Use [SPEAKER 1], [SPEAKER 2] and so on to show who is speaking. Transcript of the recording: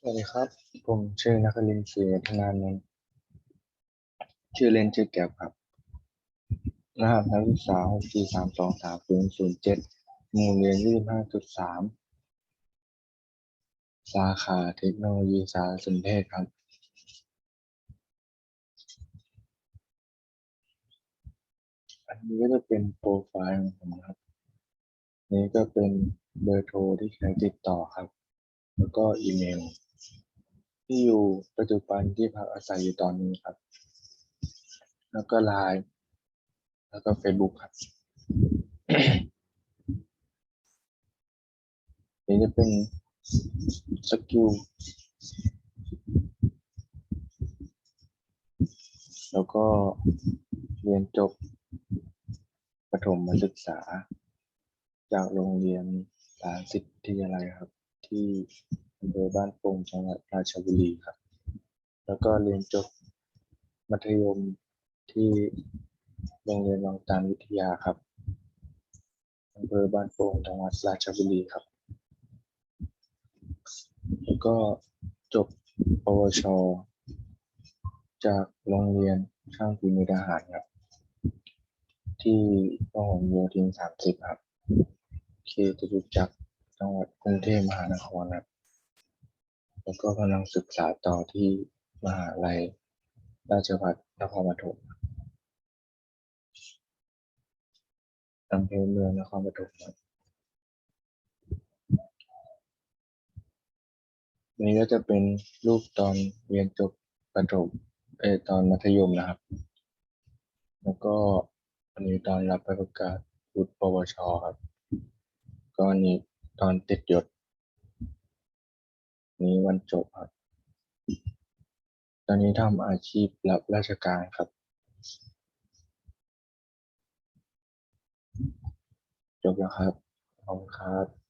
[SPEAKER 1] สวัสดีครับ ผมชื่อนครินทร์ศรีวัฒนานนท์ชื่อเล่นชื่อแก้วครับ รหัสนักศึกษาหกสี่สามสองสามศูนย์ศูนย์เจ็ดหมู่เรียนยี่สิบห้าจุดสามสาขาเทคโนโลยีสารสนเทศครับ อันนี้ก็จะเป็นโปรไฟล์ของผมครับ นี่ก็เป็นเบอร์โทรที่ใช้ติดต่อครับ แล้วก็อีเมล ที่อยู่ปัจจุบันที่พักอาศัยอยู่ตอนนี้ครับ แล้วก็ไลน์แล้วก็เฟซบุ๊กครับนี่จะเป็นสกิลแล้วก็เรียนจบประถมศึกษา จากโรงเรียนสาสิทธิยาลัยครับ ที่ บ้านโป่งจังหวัดราชบุรีครับ แล้วก็เรียนจบมัธยมที่โรงเรียนวังตาลวิทยาครับอำเภอบ้านโป่งจังหวัดราชบุรีครับ แล้วก็จบปวช จากโรงเรียนช่างฝีมือทหารครับ ที่พหลโยธินสามสิบครับเขตจตุจักรจังหวัดกรุงเทพมหานครครับ แล้วก็กำลังศึกษาต่อที่มหาลัยราชภัฏนครปฐมอำเภอเมืองนครปฐมครับนี่ก็จะเป็นรูปตอนเรียนจบประถมเออตอนมัธยมนะครับ แล้วก็อันนี้ตอนรับใบประกาศวุฒิปวชครับ ก็อันนี้ตอนติดยศ นี้วันจบครับ ตอนนี้ทำอาชีพรับราชการครับ จบแล้วครับ ขอบคุณครับ